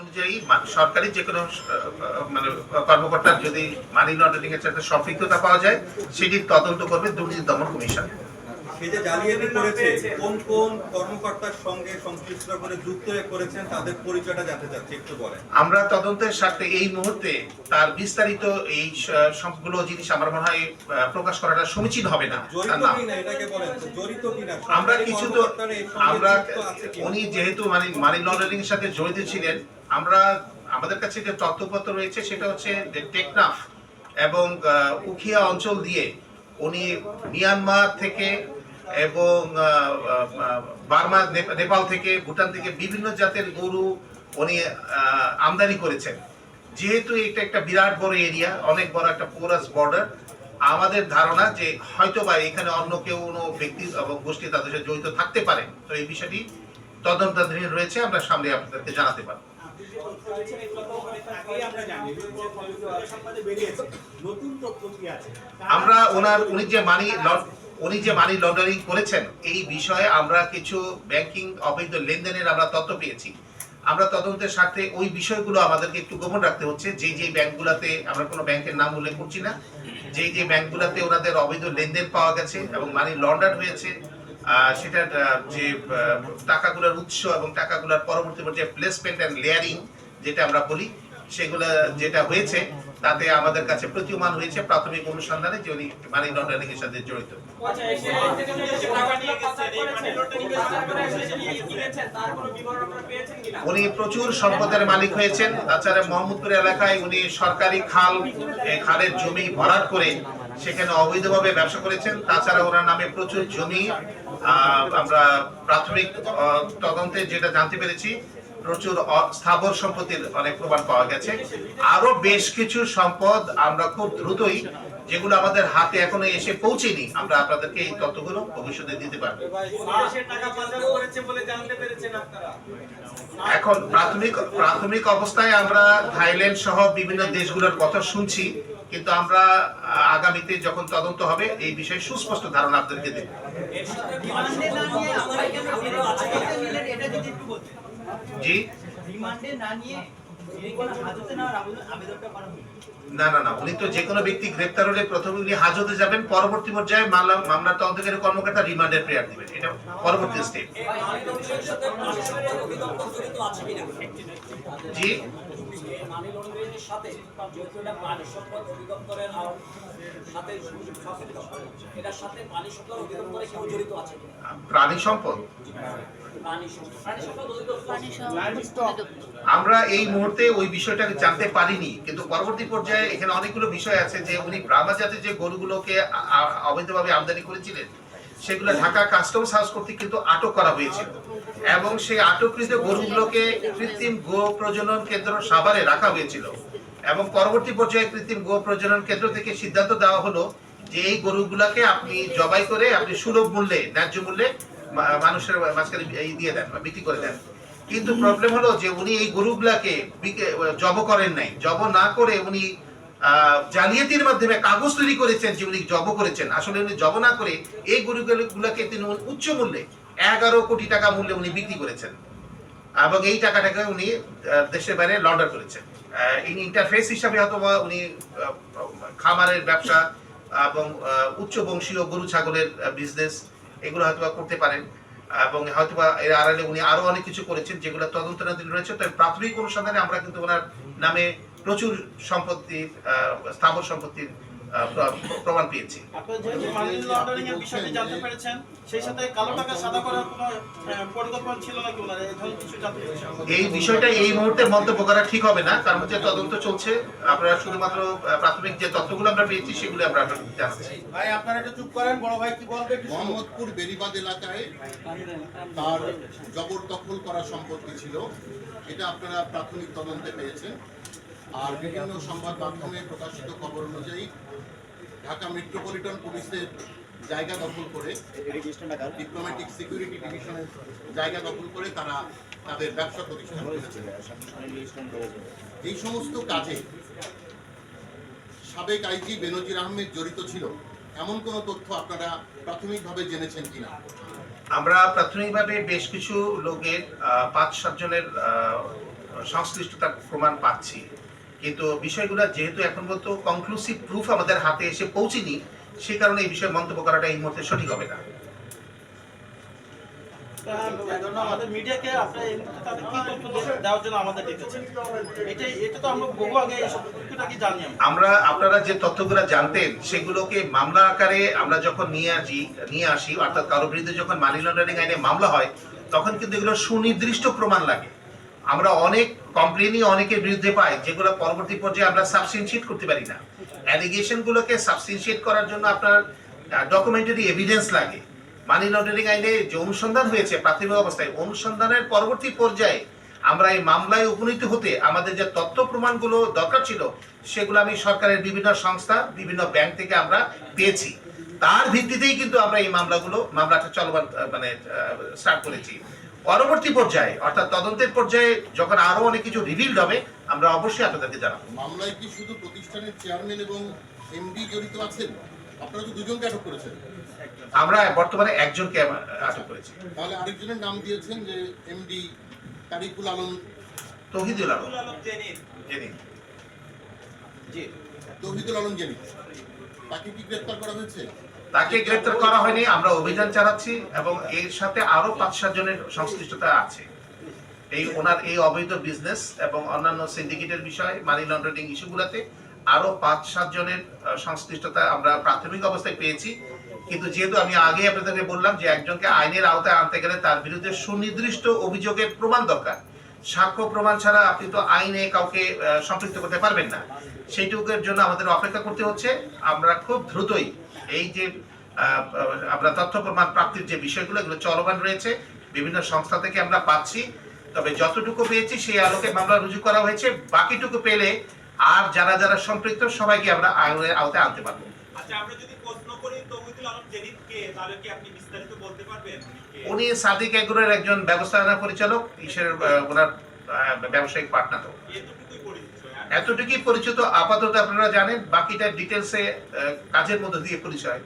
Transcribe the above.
অনুযায়ী সরকারি যে কোনো মানে কর্মকর্তার যদি মানি লন্ডারিং এর সাথে সম্পৃক্ততা পাওয়া যায় সেটির তদন্ত করবে দুর্নীতি দমন কমিশন। সে যে জালিয়াতি করেছে কোন কোন কর্মকর্তার সঙ্গে সংশ্লিষ্ট করে যুক্ত হয়ে করেছেন তাদের পরিচয়টা জানতে চাচ্ছি একটু বলেন। আমরা তদন্তের সাথে এই মুহূর্তে তার বিস্তারিত এই সবগুলো জিনিস আমার মনে হয় প্রকাশ করাটা সমীচীন হবে না। জড়িত কিনা এটাকে বলেন তো, জড়িত কিনা আমরা কিছু তো আমরা? উনি যেহেতু মানে মানি লন্ডারিং এর সাথে জড়িত ছিলেন আমরা আমাদের কাছে যে তথ্যপত্র রয়েছে সেটা হচ্ছে টেকনাফ এবং আহ, উখিয়া অঞ্চল দিয়ে উনি মিয়ানমার থেকে এবং বার্মা নেপ- নেপাল থেকে, ভুটান থেকে বিভিন্ন জাতের গরু উনি আমদানি করেছেন। যেহেতু এটা একটা বিরাট বড় এরিয়া অনেক বড় একটা পোরাস বর্ডার আমাদের ধারণা যে হয়তো বা এখানে অন্য কেউ কোনো ব্যক্তি এবং গোষ্ঠী তাদের সাথে জড়িত থাকতে পারে। তো এই বিষয়টি তদন্তাধীন রয়েছে, আমরা সামনে আপনাদেরকে জানাতে পারব। আমরা ওনার, উনি যে মানি উনি যে মানি লন্ডারিং করেছেন, এই বিষয়ে আমরা কিছু ব্যাংকিং অবৈধ লেনদেনের আমরা তথ্য পেয়েছি। আমরা তদন্তের স্বার্থে ওই বিষয়গুলো আমাদেরকে একটু গোপন রাখতে হচ্ছে। যে যে ব্যাংকগুলোতে আমরা কোনো ব্যাংকের নাম উল্লেখ করছি না, যে যে ব্যাংকগুলোতে ওনাদের অবৈধ লেনদেন পাওয়া গেছে এবং মানি লন্ডার হয়েছে সেটার যে টাকাগুলোর উৎস এবং টাকাগুলোর পরবর্তী পর্যায়ে প্লেসমেন্ট অ্যান্ড লেয়ারিং যেটা আমরা বলি, সেগুলো যেটা হয়েছে তাতে আমাদের কাছে প্রতীয়মান হয়েছে প্রাথমিক অনুসন্ধানে যে উনি মানি লন্ডারিং এর সাথে জড়িত। উনি প্রচুর সম্পদের মালিক হয়েছেন তাছাড়া মোহাম্মদপুর এলাকায় উনি সরকারি খাল খালের জমি ভরাট করে সেখানে অবৈধভাবে ব্যবসা করেছেন। তাছাড়া ওনার নামে প্রচুর জমি আহ, আমরা প্রাথমিক তদন্তে যেটা জানতে পেরেছি প্রচুর স্থাবর সম্পত্তির অনেক প্রমাণ পাওয়া গেছে। আরও বেশ কিছু সম্পদ আমরা খুব দ্রুতই, যেগুলো আমাদের হাতে এখনও এসে পৌঁছেনি, আমরা আপনাদেরকে এই তথ্যগুলো ভবিষ্যতে দিতে পারব। এখন প্রাথমিক প্রাথমিক অবস্থায় আমরা থাইল্যান্ড সহ বিভিন্ন দেশগুলোর কথা শুনছি, কিন্তু আমরা আগামীতে যখন তদন্ত হবে, এই বিষয়ে সুস্পষ্ট ধারণা আপনাদেরকে দেব। রিমান্ডে না নিয়ে না নিয়ে এই কোনো হাজতে নেওয়ার আবেদন আবেদনটা করা হলো না না না উনি তো যে কোনো ব্যক্তি গ্রেপ্তার হলে প্রথমে উনি হাজতে যাবেন পরবর্তী পর্যায়ে মামলা মামলার তদন্তকারী কর্মকর্তা রিমান্ডের প্রেয়ার দিবেন। এটা পরবর্তী স্টেপ জি? মানি? প্রাণী সম্পদ? আমরা এই মুহূর্তে ওই বিষয়টাকে জানতে পারিনি, কিন্তু পরবর্তী পর্যায়ে এখানে অনেকগুলো বিষয় আছে যে উনি ব্রাহ্মা জাতের যে গরুগুলোকে অবৈধভাবে আমদানি করেছিলেন, সেগুলো ঢাকা কাস্টমস হাউস কর্তৃক কিন্তু আটক করা হয়েছিল। এবং সেই আটককৃত গরুগুলোকে কৃত্রিম গো প্রজনন কেন্দ্র সাভারে রাখা হয়েছিল। এবং পরবর্তী পর্যায়ে কৃত্রিম গো প্রজনন কেন্দ্র থেকে সিদ্ধান্ত দেওয়া হলো যে এই গরুগুলাকে আপনি জবাই করে আপনি সুলভ মূল্যে, ন্যায্য মূল্যে মানুষের মাঝখানে দিয়ে দেন বা বিক্রি করে দেন। কিন্তু প্রবলেম হলো যে উনি এই গরুগুলাকে জব করেন নাই। জব না করে উনি জালিয়াতির মাধ্যমে কাগজ তৈরি করেছেন যে উনি জব করেছেন। আসলে উনি জব না করে এই গরুগুলোকে তিনি উচ্চ মূল্যে এগারো কোটি টাকা মূল্যে উনি বিক্রি করেছেন। এবং এই টাকাটাকে উনি দেশের বাইরে লন্ডার করেছেন। এই ইন্টারফেস হিসাবে হয়তো বা উনি খামারের ব্যবসা এবং উচ্চ বংশীয় গরু, ছাগলের বিজনেস এগুলো হয়তো করতে পারেন। এবং হয়তো বা এর আড়ালে উনি আরও অনেক কিছু করেছেন, যেগুলো তদন্তনাধীন রয়েছে। তবে প্রাথমিক অনুসন্ধানে আমরা কিন্তু ওনার নামে প্রচুর সম্পত্তির স্থাবর সম্পত্তির প্রমাণ পেয়েছি। সেই সাথে কালো টাকা সাদা করার কোনো পরিকল্পনা ছিল নাকি ওনার? এই কিছু জানতে এই বিষয়টা এই মুহূর্তে মন্তব্য করা ঠিক হবে না কারণ হচ্ছে তদন্ত চলছে। আমরা শুধুমাত্র প্রাথমিক যে তথ্যগুলো আমরা পেয়েছি সেগুলো আমরা আপনাদের জানাচ্ছি। ভাই আপনারা একটু চুপ করেন বড় ভাই কি বলবে একটু শুনুন। মোহাম্মদপুর বেরিবাদ এলাকায় তার জবরদখল করা সম্পত্তি ছিল এটা আপনারা প্রাথমিক তদন্তে পেয়েছেন। আর বিভিন্ন সংবাদ মাধ্যমে প্রকাশিত খবর অনুযায়ী ঢাকা মেট্রোপলিটন পুলিশের জায়গা দখল করে ডিপ্লোম্যাটিক সিকিউরিটি ডিভিশনের জায়গা দখল করে তারা তাদের ব্যবসা প্রতিষ্ঠান করেছিল এই সমস্ত কাজে সাবেক আইজি বেনজির আহমেদ জড়িত ছিল। এমন কোনো তথ্য আপনারা প্রাথমিকভাবে জেনেছেন কিনা? আমরা প্রাথমিকভাবে বেশ কিছু লোকের পাঁচ সাতজনের সংশ্লিষ্টতার প্রমাণ পাচ্ছি। কিন্তু বিষয়গুলো যেহেতু এখন পর্যন্ত কনক্লুসিভ প্রুফ আমাদের হাতে এসে পৌঁছেনি সে কারণে এই বিষয়ে মন্তব্য করাটা এই মুহূর্তে সঠিক হবে না। আমরা আপনারা যে তথ্যগুলো জানতেন সেগুলোকে মামলা আকারে আমরা যখন নিয়ে আসি নিয়ে আসি অর্থাৎ কারও বিরুদ্ধে যখন মানি লন্ডারিং আইনে মামলা হয় তখন কিন্তু এগুলো সুনির্দিষ্ট প্রমাণ লাগে। আমরা অনেক কমপ্লেনই অনেকের বিরুদ্ধে পাই যেগুলো পরবর্তী পর্যায়ে আমরা সাবস্টেন্সিয়েট করতে পারি না। অ্যালিগেশন গুলোকে করার জন্য আপনার ডকুমেন্টারি এভিডেন্স লাগে। মানি লন্ডারিং আইনে যে অনুসন্ধান হয়েছে প্রাথমিক অবস্থায়, অনুসন্ধানের পরবর্তী পর্যায়ে আমরা এই মামলায় উপনীত হতে আমাদের যে তথ্য প্রমাণগুলো দরকার ছিল, সেগুলো আমি সরকারের বিভিন্ন সংস্থা, বিভিন্ন ব্যাংক থেকে আমরা পেয়েছি। তার ভিত্তিতেই কিন্তু আমরা এই মামলাগুলো, মামলাটা চলমান মানে স্টার্ট করেছি। পরবর্তী পর্যায়ে, অর্থাৎ তদন্তের পর্যায়ে যখন আরও অনেক কিছু রিভিল্ড হবে আমরা অবশ্যই আপনাদেরকে জানাব। মামলায় কি শুধু প্রতিষ্ঠানের চেয়ারম্যান এবং এমডি জড়িত আছেন? আপনারা তো দুজনকে আটক করেছেন। আমরা বর্তমানে একজনকে আটক করেছি। তাহলে আরেকজনের নাম দিয়েছেন যে এমডি তারিকুল আলম। তহিদুল আলম। জেনে। তৌহিদুল আলম জেনি। তাকে কি গ্রেপ্তার করা হয়েছে? তাকে গ্রেফতার করা হয়নি আমরা অভিযান চালাচ্ছি এবং এর সাথে আরও পাঁচ সাত জনের সংশ্লিষ্টতা আছে। এই ওনার এই অবৈধ বিজনেস এবং অন্যান্য সিন্ডিকেটের বিষয় মানি লন্ডারিং ইস্যুগুলোতে আরও পাঁচ, সাত জনের সংশ্লিষ্টতা আমরা প্রাথমিক অবস্থায় পেয়েছি। কিন্তু যেহেতু আমি আগে আপনাদেরকে বললাম যে একজনকে আইনের আওতায় আনতে গেলে তার বিরুদ্ধে সুনির্দিষ্ট অভিযোগের প্রমাণ দরকার। সাক্ষ্য প্রমাণ ছাড়া আপনি তো আইনে কাউকে সম্পৃক্ত করতে পারবেন না। সেইটুকুর জন্য আমাদের অপেক্ষা করতে হচ্ছে। আমরা খুব দ্রুতই এই যে আমরা তথ্য প্রমাণ প্রাপ্তির যে বিষয়গুলো, এগুলো চলমান রয়েছে। বিভিন্ন সংস্থা থেকে আমরা পাচ্ছি। তবে যতটুকু পেয়েছি সেই আলোকে মামলা রুজু করা হয়েছে। বাকিটুকু পেলে আর যারা যারা সম্পৃক্ত সবাইকে আমরা আইনের আওতায় আনতে পারব। আচ্ছা? উনি সাদিক এগুলোর একজন ব্যবস্থাপনা পরিচালক ইসের ওনার ব্যবসায়িক পার্টনার আর এতটুকুই পরিচিত আপাতত আপনারা জানেন বাকিটা ডিটেলসে কাজের মধ্যে দিয়ে পরিচয়।